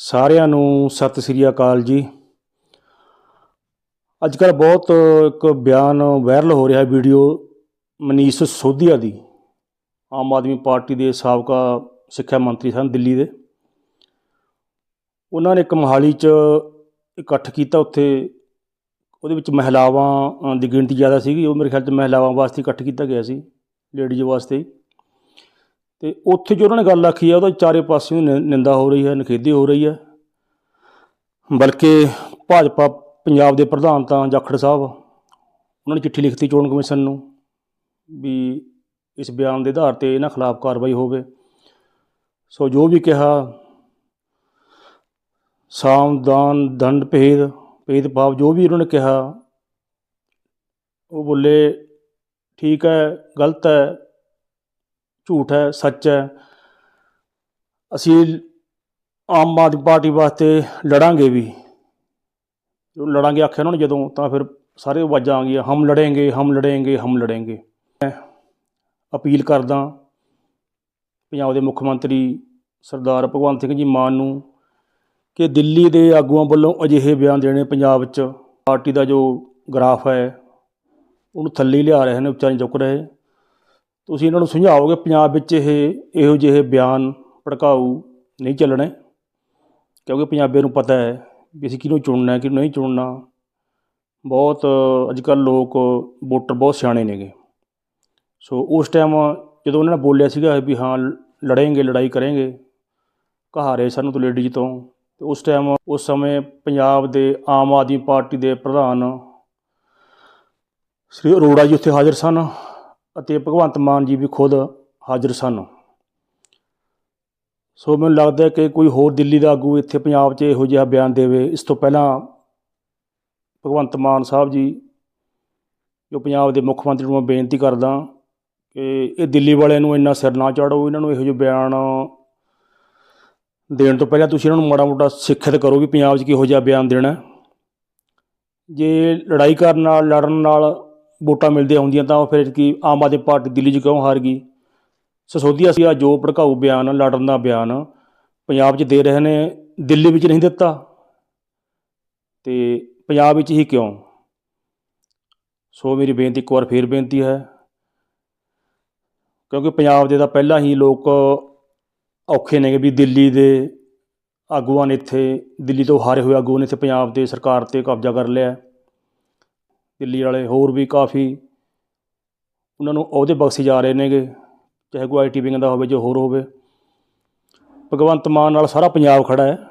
ਸਾਰਿਆਂ ਨੂੰ ਸਤਿ ਸ੍ਰੀ ਅਕਾਲ ਜੀ। ਅੱਜ ਕੱਲ੍ਹ ਬਹੁਤ ਇੱਕ ਬਿਆਨ ਵਾਇਰਲ ਹੋ ਰਿਹਾ ਵੀਡੀਓ ਮਨੀਸ਼ ਸੋਧੀਆ ਦੀ। ਆਮ ਆਦਮੀ ਪਾਰਟੀ ਦੇ ਸਾਬਕਾ ਸਿੱਖਿਆ ਮੰਤਰੀ ਸਨ ਦਿੱਲੀ ਦੇ। ਉਹਨਾਂ ਨੇ ਇੱਕ ਮੋਹਾਲੀ 'ਚ ਇਕੱਠ ਕੀਤਾ ਉੱਥੇ। ਉਹਦੇ ਵਿੱਚ ਮਹਿਲਾਵਾਂ ਦੀ ਗਿਣਤੀ ਜ਼ਿਆਦਾ ਸੀਗੀ। ਉਹ ਮੇਰੇ ਖਿਆਲ 'ਚ ਮਹਿਲਾਵਾਂ ਵਾਸਤੇ ਇਕੱਠ ਕੀਤਾ ਗਿਆ ਸੀ, ਲੇਡੀਜ਼ ਵਾਸਤੇ। ਤੇ ਉੱਥੇ ਜੋ ਉਹਨਾਂ ਨੇ ਗੱਲ ਆਖੀ ਆ, ਉਹਦਾ ਚਾਰੇ ਪਾਸਿਓਂ ਨਿ- ਨਿੰਦਾ ਹੋ ਰਹੀ ਹੈ, ਨਿਖੇਧੀ ਹੋ ਰਹੀ ਹੈ। ਬਲਕਿ ਭਾਜਪਾ ਪੰਜਾਬ ਦੇ ਪ੍ਰਧਾਨ ਤਾਂ ਜਾਖੜ ਸਾਹਿਬ, ਉਹਨਾਂ ਨੇ ਚਿੱਠੀ ਲਿਖਤੀ ਚੋਣ ਕਮਿਸ਼ਨ ਨੂੰ ਵੀ ਇਸ ਬਿਆਨ ਦੇ ਆਧਾਰ ਤੇ ਇਹਨਾਂ ਖਿਲਾਫ ਕਾਰਵਾਈ ਹੋਵੇ। ਸੋ ਜੋ ਵੀ ਕਿਹਾ ਸਾਮਦਾਨ ਦੰਡ, ਭੇਦ ਭੇਦ ਭਾਵ ਜੋ ਵੀ ਉਹਨਾਂ ਨੇ ਕਿਹਾ, ਉਹ ਬੋਲੇ, ਠੀਕ ਹੈ, ਗਲਤ ਹੈ ਝੂਠ ਹੈ, ਸੱਚ ਹੈ। ਅਸੀਂ ਆਮ ਆਦਮੀ ਪਾਰਟੀ ਵਾਸਤੇ ਲੜਾਂਗੇ ਵੀ। ਲੜਾਂਗੇ ਆਖਿਆ ਉਹਨਾਂ ਨੇ ਜਦੋਂ, ਤਾਂ ਫਿਰ ਸਾਰੇ ਆਵਾਜ਼ਾਂ ਆ ਗਈਆਂ, ਹਮ ਲੜेंगे ਹਮ ਲੜेंगे ਹਮ ਲੜेंगे ਮੈਂ ਅਪੀਲ ਕਰਦਾ ਪੰਜਾਬ ਦੇ ਮੁੱਖ ਮੰਤਰੀ ਸਰਦਾਰ ਭਗਵੰਤ ਸਿੰਘ ਜੀ ਮਾਨ ਨੂੰ ਕਿ ਦਿੱਲੀ ਦੇ ਆਗੂਆਂ ਵੱਲੋਂ ਅਜਿਹੇ ਬਿਆਨ ਦੇਣੇ ਪੰਜਾਬ 'ਚ ਪਾਰਟੀ ਦਾ ਜੋ ਗਰਾਫ ਹੈ, ਉਹਨੂੰ ਥੱਲੇ ਲਿਆ ਰਹੇ ਨੇ ਉੱਚਾ ਨਹੀਂ ਚੁੱਕ ਰਹੇ। ਤੁਸੀਂ ਇਹਨਾਂ ਨੂੰ ਸਮਝਾਓਗੇ ਪੰਜਾਬ ਵਿੱਚ ਇਹ, ਇਹੋ ਜਿਹੇ ਬਿਆਨ ਭੜਕਾਊ ਨਹੀਂ ਚੱਲਣੇ? ਕਿਉਂਕਿ ਪੰਜਾਬੀਆਂ ਨੂੰ ਪਤਾ ਹੈ ਵੀ ਅਸੀਂ ਕਿਹਨੂੰ ਚੁਣਨਾ ਹੈ, ਕਿਹਨੂੰ ਨਹੀਂ ਚੁਣਨਾ। ਬਹੁਤ ਅੱਜ ਕੱਲ੍ਹ ਲੋਕ ਵੋਟਰ ਬਹੁਤ ਸਿਆਣੇ ਨੇਗੇ। ਸੋ ਉਸ ਟਾਈਮ ਜਦੋਂ ਉਹਨਾਂ ਨੇ ਬੋਲਿਆ ਸੀਗਾ ਵੀ ਹਾਂ ਲੜेंगे ਲੜਾਈ ਕਰਾਂਗੇ ਕਹਾਰੇ ਸਾਨੂੰ ਤੋਂ ਲੇਡੀਜ਼ ਤੋਂ, ਤੇ ਉਸ ਟਾਈਮ ਉਸ ਸਮੇਂ ਪੰਜਾਬ ਦੇ ਆਮ ਆਦਮੀ ਪਾਰਟੀ ਦੇ ਪ੍ਰਧਾਨ ਸ੍ਰੀ ਅਰੋੜਾ ਜੀ ਉੱਥੇ ਹਾਜ਼ਰ ਸਨ। ਅਤੇ ਭਗਵੰਤ ਮਾਨ ਜੀ ਵੀ ਖੁਦ ਹਾਜ਼ਰ ਸਨ। ਸੋ ਮੈਨੂੰ ਲੱਗਦਾ ਹੈ ਕਿ ਕੋਈ ਹੋਰ ਦਿੱਲੀ ਦਾ ਆਗੂ ਇੱਥੇ ਪੰਜਾਬ 'ਚ ਇਹੋ ਜਿਹਾ ਬਿਆਨ ਦੇਵੇ, ਇਸ ਤੋਂ ਪਹਿਲਾਂ ਭਗਵੰਤ ਮਾਨ ਸਾਹਿਬ ਜੀ, ਜੋ ਪੰਜਾਬ ਦੇ ਮੁੱਖ ਮੰਤਰੀ ਨੂੰ ਮੈਂ ਬੇਨਤੀ ਕਰਦਾ ਕਿ ਇਹ ਦਿੱਲੀ ਵਾਲਿਆਂ ਨੂੰ ਇੰਨਾ ਸਿਰ ਨਾ ਚਾੜੋ ਇਹਨਾਂ ਨੂੰ ਇਹੋ ਜਿਹੇ ਬਿਆਨ ਦੇਣ ਤੋਂ ਪਹਿਲਾਂ ਤੁਸੀਂ ਇਹਨਾਂ ਨੂੰ ਮਾੜਾ ਮੋਟਾ ਸਿੱਖਿਅਤ ਕਰੋ ਵੀ ਪੰਜਾਬ 'ਚ ਕਿਹੋ ਜਿਹਾ ਬਿਆਨ ਦੇਣਾ ਜੇ ਲੜਾਈ ਕਰਨ ਨਾਲ, ਲੜਨ ਨਾਲ ਵੋਟਾਂ ਮਿਲਦੀਆਂ ਹੁੰਦੀਆਂ ਤਾਂ ਉਹ ਫਿਰ ਕੀ ਆਮ ਆਦਮੀ ਪਾਰਟੀ ਦਿੱਲੀ 'ਚ ਕਿਉਂ ਹਾਰ ਗਈ? ਸਸੋਦੀਆ ਸੀ ਆ ਜੋ ਭੜਕਾਊ ਬਿਆਨ, ਲੜਨ ਦਾ ਬਿਆਨ ਪੰਜਾਬ 'ਚ ਦੇ ਰਹੇ ਨੇ, ਦਿੱਲੀ ਵਿੱਚ ਨਹੀਂ ਦਿੱਤਾ। ਤੇ ਪੰਜਾਬ ਵਿੱਚ ਹੀ ਕਿਉਂ? ਸੋ ਮੇਰੀ ਬੇਨਤੀ, ਇੱਕ ਵਾਰ ਫੇਰ ਬੇਨਤੀ ਹੈ, ਕਿਉਂਕਿ ਪੰਜਾਬ ਦੇ ਤਾਂ ਪਹਿਲਾਂ ਹੀ ਲੋਕ ਔਖੇ ਨੇਗੇ ਵੀ ਦਿੱਲੀ ਦੇ ਆਗੂਆਂ ਨੇ ਇੱਥੇ, ਦਿੱਲੀ ਤੋਂ ਹਾਰੇ ਹੋਏ ਆਗੂਆਂ ਨੇ ਇੱਥੇ ਪੰਜਾਬ ਦੇ ਸਰਕਾਰ ਤੇ ਕਬਜ਼ਾ ਕਰ ਲਿਆ। ਦਿੱਲੀ ਵਾਲੇ ਹੋਰ ਵੀ ਕਾਫੀ ਉਹਨਾਂ ਨੂੰ ਅਹੁਦੇ ਬਖਸ਼ੇ ਜਾ ਰਹੇ ਨੇਗੇ, ਚਾਹੇ ਕੋਈ ਆਈਟੀ ਵਿੰਗ ਦਾ ਹੋਵੇ ਜਾਂ ਹੋਰ ਹੋਵੇ। ਭਗਵੰਤ ਮਾਨ ਨਾਲ ਸਾਰਾ ਪੰਜਾਬ ਖੜ੍ਹਾ ਹੈ।